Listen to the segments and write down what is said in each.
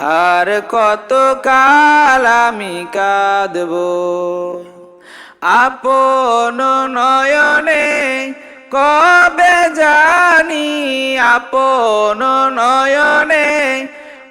আর কত কাল আমি কাঁদব? আপন নয়নে কবে জানি? আপন নয়নে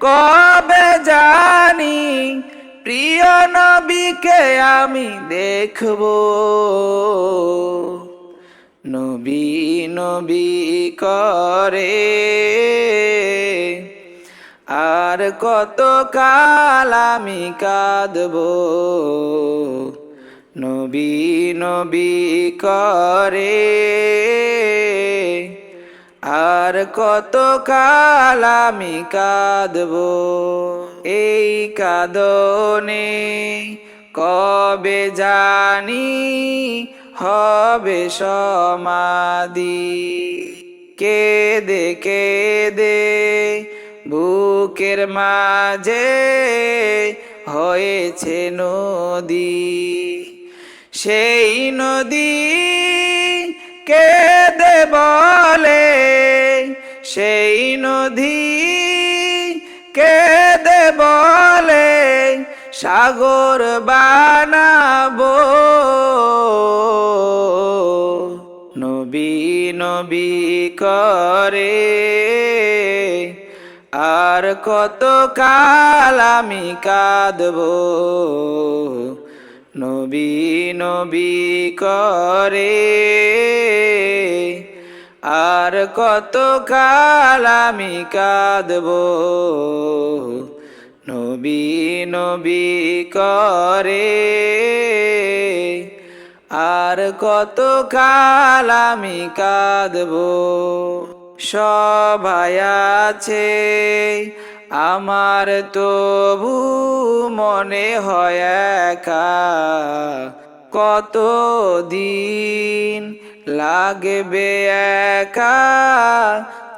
কবে জানি? প্রিয় নবীকে আমি দেখব। নবী নবী করে কত কাল আমি কাঁদব? নবী নবী করে। আর কত কাল আমি কাঁদব? এই কাদনে কবে জানি হবে সমাধি? কেদে কেদে বুকের মাঝে হয়েছে নদী। সেই নদী কেদে বলে, সেই নদী কেদে বলে, সাগর বানাবো। নবী নবী করে আর কত কাল আমি কাঁদব? নবী নবী করে। আর কত কাল আমি কাঁদব? নবী নবী করে। আর কত কাল আমি কাঁদব? সবাই আছে। আমার তবু মনে হয় একা। কত দিন লাগবে একা?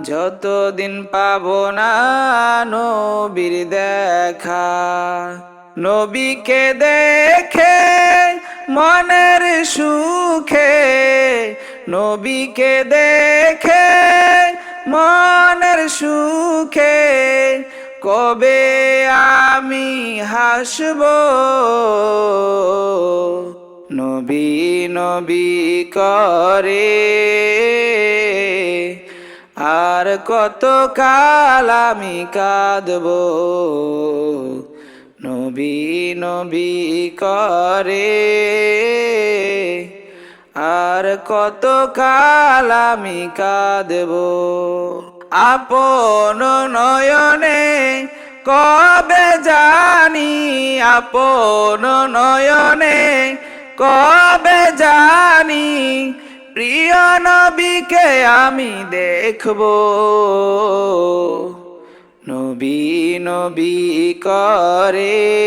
যতদিন পাব না নবীর দেখা। নবীকে দেখে মনের সুখে নবীকে দেখে মনের সুখে কবে আমি হাসব? নবী নবী করে আর কত কাল আমি কাঁদব? নবী নবী করে আর কত কাল আমি কাঁদব? আপন নয়নে কবে জানি? আপন নয়নে কবে জানি? প্রিয় নবীকে আমি দেখব। নবী নবী করে